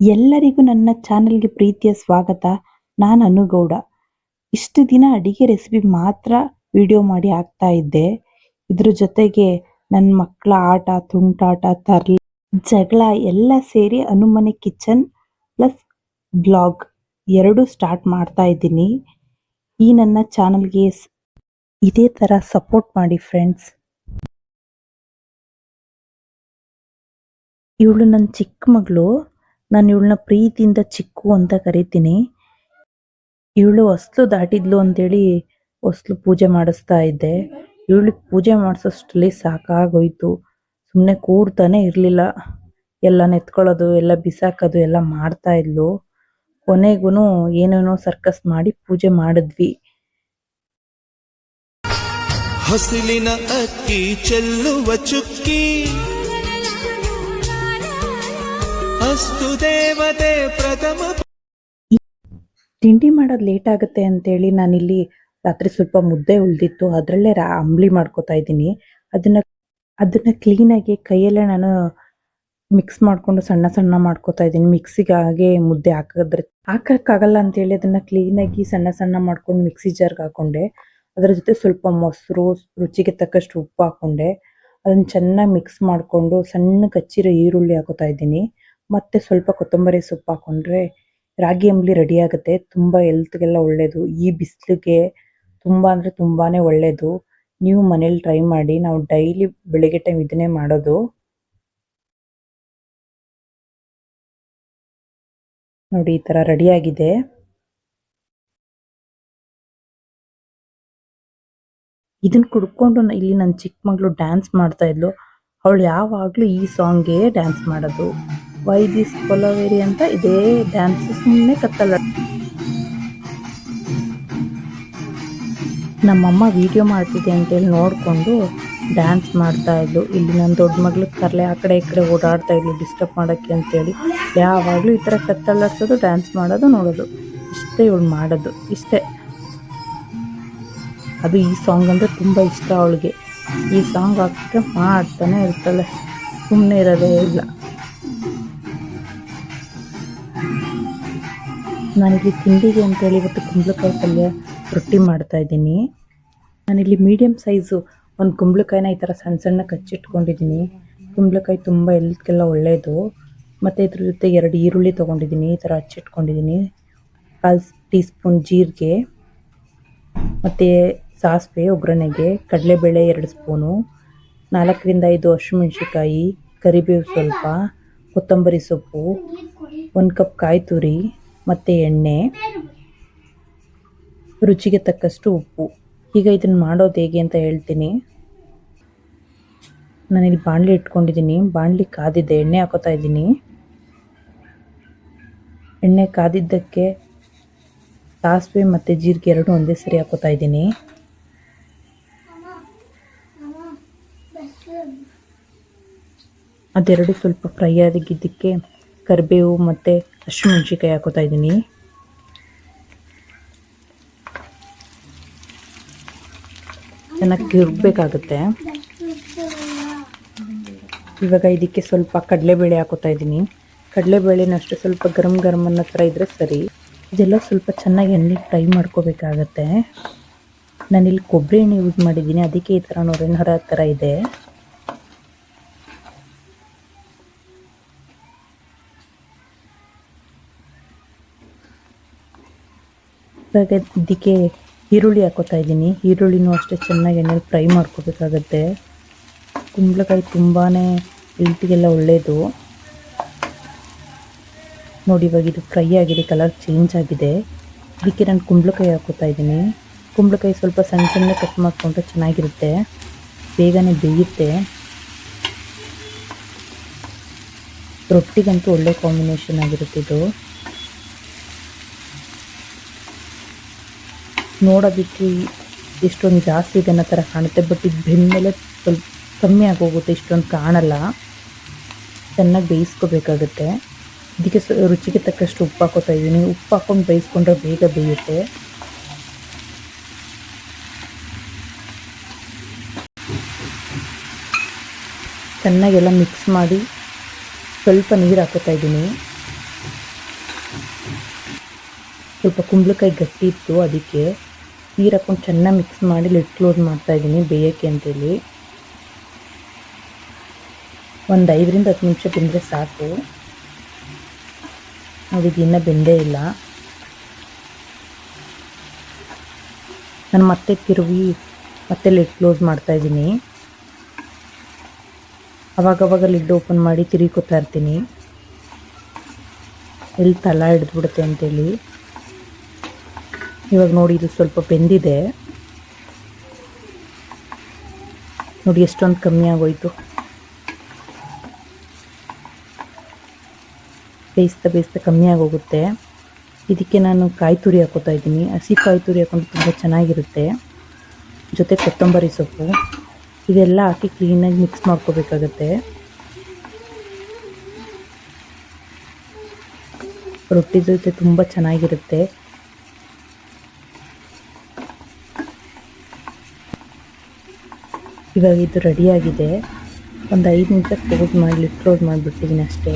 ಎಲ್ಲರಿಗೂ ನನ್ನ ಚಾನೆಲ್ಗೆ ಪ್ರೀತಿಯ ಸ್ವಾಗತ. ನಾನು ಅನುಗೌಡ. ಇಷ್ಟು ದಿನ ಅಡಿಗೆ ರೆಸಿಪಿ ಮಾತ್ರ ವಿಡಿಯೋ ಮಾಡಿ ಹಾಕ್ತಾ ಇದ್ದೆ. ಇದ್ರ ಜೊತೆಗೆ ನನ್ನ ಮಕ್ಕಳ ಆಟ, ತುಂಟಾಟ, ತರ್ಲಿ, ಜಗಳ ಎಲ್ಲ ಸೇರಿ ಅನುಮನೆ ಕಿಚನ್ ಪ್ಲಸ್ ಬ್ಲಾಗ್ ಎರಡು ಸ್ಟಾರ್ಟ್ ಮಾಡ್ತಾ ಇದ್ದೀನಿ. ಈ ನನ್ನ ಚಾನಲ್ಗೆ ಇದೇ ಥರ ಸಪೋರ್ಟ್ ಮಾಡಿ ಫ್ರೆಂಡ್ಸ್ ಇವಳು ನನ್ನ ಚಿಕ್ಕ ಮಗಳು. ನಾನು ಇವಳನ್ನ ಪ್ರೀತಿಯಿಂದ ಚಿಕ್ಕು ಅಂತ ಕರಿತೀನಿ. ಇವಳು ಹೊಸ್ಲು ದಾಟಿದ್ಲು ಅಂತೇಳಿ ಹೊಸ್ಲು ಪೂಜೆ ಮಾಡಿಸ್ತಾ ಇದ್ದೆ. ಇವಳಿಗೆ ಪೂಜೆ ಮಾಡಿಸೋಷ್ಟರಲ್ಲಿ ಸಾಕಾಗೋಯ್ತು. ಸುಮ್ಮನೆ ಕೂರ್ತಾನೆ ಇರಲಿಲ್ಲ. ಎಲ್ಲ ನೆತ್ಕೊಳ್ಳೋದು, ಎಲ್ಲ ಬಿಸಾಕೋದು, ಎಲ್ಲ ಮಾಡ್ತಾ ಇದ್ಲು. ಕೊನೆಗೂ ಏನೇನೋ ಸರ್ಕಸ್ ಮಾಡಿ ಪೂಜೆ ಮಾಡಿದ್ವಿ. ಹಸಿಲಿನ ಅಕ್ಕಿ ಚೆಲ್ಲುವ ಚುಕ್ಕಿ. ಅಸ್ತು ದೇವತೆ ಪ್ರಥಮ ತಿಂಡಿ ಮಾಡೋದು ಲೇಟ್ ಆಗುತ್ತೆ ಅಂತೇಳಿ ನಾನಿಲ್ಲಿ ರಾತ್ರಿ ಸ್ವಲ್ಪ ಮುದ್ದೆ ಉಳಿದಿತ್ತು, ಅದರಲ್ಲೇ ರಾ ಅಂಬ್ಲಿ ಮಾಡ್ಕೊತಾ ಇದ್ದೀನಿ. ಅದನ್ನ ಅದನ್ನ ಕ್ಲೀನಾಗಿ ಕೈಯಲ್ಲೇ ನಾನು ಮಿಕ್ಸ್ ಮಾಡಿಕೊಂಡು ಸಣ್ಣ ಸಣ್ಣ ಮಾಡ್ಕೊತಾ ಇದ್ದೀನಿ. ಮಿಕ್ಸಿಗೆ ಹಾಗೆ ಮುದ್ದೆ ಹಾಕಿದ್ರೆ ಹಾಕೋಕ್ಕಾಗಲ್ಲ ಅಂತೇಳಿ ಅದನ್ನ ಕ್ಲೀನಾಗಿ ಸಣ್ಣ ಸಣ್ಣ ಮಾಡ್ಕೊಂಡು ಮಿಕ್ಸಿ ಜಾರ್ಗೆ ಹಾಕೊಂಡೆ. ಅದರ ಜೊತೆ ಸ್ವಲ್ಪ ಮೊಸರು, ರುಚಿಗೆ ತಕ್ಕಷ್ಟು ಉಪ್ಪು ಹಾಕೊಂಡೆ. ಅದನ್ನ ಚೆನ್ನಾಗಿ ಮಿಕ್ಸ್ ಮಾಡಿಕೊಂಡು ಸಣ್ಣ ಕಚ್ಚಿರೋ ಈರುಳ್ಳಿ ಹಾಕೋತಾ ಇದ್ದೀನಿ. ಮತ್ತೆ ಸ್ವಲ್ಪ ಕೊತ್ತಂಬರಿ ಸೊಪ್ಪು ಹಾಕೊಂಡ್ರೆ ರಾಗಿ ಅಂಬಲಿ ರೆಡಿ ಆಗುತ್ತೆ. ತುಂಬಾ ಹೆಲ್ತ್ಗೆಲ್ಲ ಒಳ್ಳೇದು. ಈ ಬಿಸಿಲಿಗೆ ತುಂಬಾ ಅಂದ್ರೆ ತುಂಬಾನೇ ಒಳ್ಳೇದು. ನೀವು ಮನೇಲಿ ಟ್ರೈ ಮಾಡಿ. ನಾವು ಡೈಲಿ ಬೆಳಿಗ್ಗೆ ಟೈಮ್ ಇದನ್ನೇ ಮಾಡೋದು. ನೋಡಿ, ಈ ತರ ರೆಡಿ ಆಗಿದೆ. ಇದನ್ನ ಕುಡ್ಕೊಂಡು ಇಲ್ಲಿ ನನ್ನ ಚಿಕ್ಕ ಮಗಳು ಡ್ಯಾನ್ಸ್ ಮಾಡ್ತಾ ಇದ್ಲು. ಅವಳು ಯಾವಾಗ್ಲೂ ಈ ಸಾಂಗ್ಗೆ ಡ್ಯಾನ್ಸ್ ಮಾಡೋದು. ವೈ ದಿಸ್ ಕೊಲವೇರಿ ಅಂತ ಇದೇ ಡ್ಯಾನ್ಸ್ ಸುಮ್ಮನೆ ಕತ್ತಲ. ನಮ್ಮಮ್ಮ ವಿಡಿಯೋ ಮಾಡ್ತಿದ್ದೆ ಅಂತೇಳಿ ನೋಡಿಕೊಂಡು ಡ್ಯಾನ್ಸ್ ಮಾಡ್ತಾ ಇದ್ಲು. ಇಲ್ಲಿ ನನ್ನ ದೊಡ್ಡ ಮಗಳು ಕರ್ಲೆ ಆ ಕಡೆ ಈ ಕಡೆ ಓಡಾಡ್ತಾ ಇದ್ಲು ಡಿಸ್ಟರ್ಬ್ ಮಾಡೋಕ್ಕೆ ಅಂತೇಳಿ. ಯಾವಾಗಲೂ ಈ ಥರ ಕತ್ತಲ್ಲಾಡ್ಸೋದು ಡ್ಯಾನ್ಸ್ ಮಾಡೋದು ನೋಡೋದು. ಇಷ್ಟೇ ಇವಳು ಮಾಡೋದು. ಇಷ್ಟೇ. ಅದು ಈ ಸಾಂಗ್ ಅಂದರೆ ತುಂಬ ಇಷ್ಟ ಅವಳಿಗೆ. ಈ ಸಾಂಗ್ ಹಾಕಿದ್ರೆ ಮಾಡ್ತಾನೆ ಇರ್ತಾಳೆ. ಸುಮ್ಮನೆ ಇರೋದೇ ಇಲ್ಲ. ನಾನಿಲ್ಲಿ ತಿಂಡಿಗೆ ಅಂತೇಳಿ ಇವತ್ತು ಕುಂಬಳಕಾಯಿ ಪಲ್ಯ ರೊಟ್ಟಿ ಮಾಡ್ತಾ ಇದ್ದೀನಿ. ನಾನಿಲ್ಲಿ ಮೀಡಿಯಮ್ ಸೈಜು ಒಂದು ಕುಂಬಳಕಾಯಿನ ಈ ಥರ ಸಣ್ಣ ಸಣ್ಣ ಕಚ್ಚಿಟ್ಕೊಂಡಿದ್ದೀನಿ ಕುಂಬಳಕಾಯಿ ತುಂಬ ಹೆಲ್ತ್ಗೆಲ್ಲ ಒಳ್ಳೆಯದು ಮತ್ತು ಇದ್ರ ಜೊತೆ ಎರಡು ಈರುಳ್ಳಿ ತೊಗೊಂಡಿದ್ದೀನಿ, ಈ ಥರ ಹಚ್ಚಿಟ್ಕೊಂಡಿದ್ದೀನಿ ಕಾಲು ಟೀ ಸ್ಪೂನ್ ಜೀರಿಗೆ, ಮತ್ತು ಸಾಸಿವೆ, ಒಗ್ಗರಣೆಗೆ, ಕಡಲೆಬೇಳೆ ಎರಡು ಸ್ಪೂನು, ನಾಲ್ಕರಿಂದ ಐದು ಹಸಿಮೆಣ್ಸಿಕಾಯಿ ಕರಿಬೇವು ಸ್ವಲ್ಪ, ಕೊತ್ತಂಬರಿ ಸೊಪ್ಪು, ಒಂದು ಕಪ್ ಕಾಯಿ ತುರಿ ಮತ್ತು ಎಣ್ಣೆ, ರುಚಿಗೆ ತಕ್ಕಷ್ಟು ಉಪ್ಪು. ಈಗ ಇದನ್ನು ಮಾಡೋದು ಹೇಗೆ ಅಂತ ಹೇಳ್ತೀನಿ. ನಾನಿಲ್ಲಿ ಬಾಣಲಿ ಇಟ್ಕೊಂಡಿದ್ದೀನಿ. ಬಾಣಲಿ ಕಾದಿದ್ದೆ ಎಣ್ಣೆ ಹಾಕೋತಾ ಇದ್ದೀನಿ. ಎಣ್ಣೆ ಕಾದಿದ್ದಕ್ಕೆ ಸಾಸಿವೆ ಮತ್ತು ಜೀರಿಗೆ ಎರಡು ಒಂದೇ ಸರಿ ಹಾಕೋತಾ ಇದ್ದೀನಿ. ಅದೆರಡು ಸ್ವಲ್ಪ ಫ್ರೈ ಆಗಿದ್ದಕ್ಕೆ ಕರಿಬೇವು ಮತ್ತು ಹಸಿಮೆಣ್ಸಿಕಾಯಿ ಹಾಕೋತಾ ಇದ್ದೀನಿ. ಚೆನ್ನಾಗಿ ಕಿರ್ಬೇಕಾಗುತ್ತೆ ಇವಾಗ ಇದಕ್ಕೆ ಸ್ವಲ್ಪ ಕಡಲೆಬೇಳೆ ಹಾಕೋತಾ ಇದ್ದೀನಿ ಕಡಲೆಬೇಳೆನಷ್ಟು ಸ್ವಲ್ಪ ಗರಂ ಗರಂ ಅನ್ನೋ ಥರ ಇದ್ದರೆ ಸರಿ. ಇದೆಲ್ಲ ಸ್ವಲ್ಪ ಚೆನ್ನಾಗಿ ಎಣ್ಣೆ ಫ್ರೈ ಮಾಡ್ಕೋಬೇಕಾಗತ್ತೆ. ನಾನಿಲ್ಲಿ ಕೊಬ್ಬರಿ ಎಣ್ಣೆ ಯೂಸ್ ಮಾಡಿದ್ದೀನಿ. ಅದಕ್ಕೆ ಈ ಥರ ನೋರೆನ್ ಹರ ಥರ ಇದೆ. ಇವಾಗ ಇದಕ್ಕೆ ಈರುಳ್ಳಿ ಹಾಕೋತಾ ಇದ್ದೀನಿ. ಈರುಳ್ಳಿನೂ ಅಷ್ಟೇ ಚೆನ್ನಾಗಿ ಎಣ್ಣೆಲಿ ಫ್ರೈ ಮಾಡ್ಕೋಬೇಕಾಗತ್ತೆ. ಕುಂಬಳಕಾಯಿ ತುಂಬಾ ಹೆಲ್ತಿಗೆಲ್ಲ ಒಳ್ಳೆಯದು ನೋಡಿ, ಇವಾಗ ಇದು ಫ್ರೈ ಆಗಿದೆ, ಕಲರ್ ಚೇಂಜ್ ಆಗಿದೆ. ಅದಕ್ಕೆ ನಾನು ಕುಂಬಳಕಾಯಿ ಹಾಕೋತಾ ಇದ್ದೀನಿ. ಕುಂಬಳಕಾಯಿ ಸ್ವಲ್ಪ ಸಣ್ಣ ಸಣ್ಣ ಕಟ್ ಮಾಡ್ಕೊಂಡ್ರೆ ಚೆನ್ನಾಗಿರುತ್ತೆ. ಬೇಗನೆ ಬೇಯುತ್ತೆ. ರೊಟ್ಟಿಗಂತೂ ಒಳ್ಳೆ ಕಾಂಬಿನೇಷನ್ ಆಗಿರುತ್ತೆ ಇದು. ನೋಡೋದಕ್ಕೆ ಇಷ್ಟೊಂದು ಜಾಸ್ತಿ ಇದೆ ಅನ್ನೋ ಥರ ಕಾಣುತ್ತೆ. ಬಟ್ ಇದು ಬೆಂದಮೇಲೆ ಸ್ವಲ್ಪ ಕಮ್ಮಿ ಆಗೋಗುತ್ತೆ, ಇಷ್ಟೊಂದು ಕಾಣಲ್ಲ. ಚೆನ್ನಾಗಿ ಬೇಯಿಸ್ಕೋಬೇಕಾಗುತ್ತೆ. ಇದಕ್ಕೆ ರುಚಿಗೆ ತಕ್ಕಷ್ಟು ಉಪ್ಪು ಹಾಕೋತಾ ಇದ್ದೀನಿ. ಉಪ್ಪು ಹಾಕೊಂಡು ಬೇಯಿಸ್ಕೊಂಡ್ರೆ ಬೇಗ ಬೇಯುತ್ತೆ. ಚೆನ್ನಾಗೆಲ್ಲ ಮಿಕ್ಸ್ ಮಾಡಿ ಸ್ವಲ್ಪ ನೀರು ಹಾಕೋತಾ ಇದ್ದೀನಿ. ಸ್ವಲ್ಪ ಕುಂಬಳಕಾಯಿ ಗಟ್ಟಿ ಇತ್ತು ಅದಕ್ಕೆ. ನೀರು ಹಾಕೊಂಡು ಚೆನ್ನಾಗಿ ಮಿಕ್ಸ್ ಮಾಡಿ ಲಿಡ್ ಕ್ಲೋಸ್ ಮಾಡ್ತಾ ಇದ್ದೀನಿ ಬೇಯೋಕ್ಕೆ ಅಂತೇಳಿ. ಒಂದು ಐದರಿಂದ ಹತ್ತು ನಿಮಿಷ ಬೆಂದರೆ ಸಾಕು. ಇದು ಇನ್ನೂ ಬೆಂದೇ ಇಲ್ಲ. ನಾನು ಮತ್ತೆ ತಿರುವಿ, ಮತ್ತೆ ಲಿಡ್ ಕ್ಲೋಸ್ ಮಾಡ್ತಾ ಇದ್ದೀನಿ. ಅವಾಗವಾಗ ಲಿಡ್ ಓಪನ್ ಮಾಡಿ ತಿರುಗಿ ಇರ್ತೀನಿ. ಎಲ್ಲಿ ತಲ ಹಿಡಿದ್ಬಿಡುತ್ತೆ ಅಂತೇಳಿ. ಇವಾಗ ನೋಡಿ ಇದು ಸ್ವಲ್ಪ ಬೆಂದಿದೆ. ನೋಡಿ ಎಷ್ಟೊಂದು ಕಮ್ಮಿ ಆಗೋಯ್ತು. ಬೇಯಿಸ್ತಾ ಬೇಯಿಸ್ತಾ ಕಮ್ಮಿ ಆಗೋಗುತ್ತೆ. ಇದಕ್ಕೆ ನಾನು ಕಾಯಿ ತುರಿ ಹಾಕೋತಾ ಇದ್ದೀನಿ. ಹಸಿ ಕಾಯಿ ತುರಿ ಹಾಕೊಂಡು ತುಂಬ ಚೆನ್ನಾಗಿರುತ್ತೆ. ಜೊತೆ ಕೊತ್ತಂಬರಿ ಸೊಪ್ಪು. ಇದೆಲ್ಲ ಹಾಕಿ ಕ್ಲೀನಾಗಿ ಮಿಕ್ಸ್ ಮಾಡ್ಕೋಬೇಕಾಗತ್ತೆ. ರೊಟ್ಟಿ ಜೊತೆ ತುಂಬ ಚೆನ್ನಾಗಿರುತ್ತೆ. ಇವಾಗ ಇದು ರೆಡಿಯಾಗಿದೆ. ಒಂದು ಐದು ನಿಮಿಷ ಕ್ಲೋಸ್ ಮಾಡಿ ಕ್ಲೋಸ್ ಮಾಡಿಬಿಟ್ಟಿದ್ದೀನಿ ಅಷ್ಟೇ.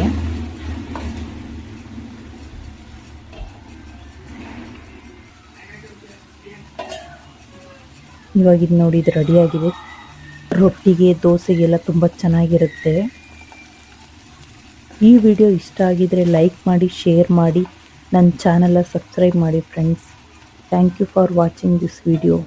ಇವಾಗ ಇದು ನೋಡಿ, ಇದು ರೆಡಿಯಾಗಿದೆ. ರೊಟ್ಟಿಗೆ, ದೋಸೆಗೆಲ್ಲ ತುಂಬ ಚೆನ್ನಾಗಿರುತ್ತೆ. ಈ ವಿಡಿಯೋ ಇಷ್ಟ ಆಗಿದರೆ ಲೈಕ್ ಮಾಡಿ, ಶೇರ್ ಮಾಡಿ. ನನ್ನ ಚಾನಲ ಸಬ್ಸ್ಕ್ರೈಬ್ ಮಾಡಿ, friends. Thank you for watching this video.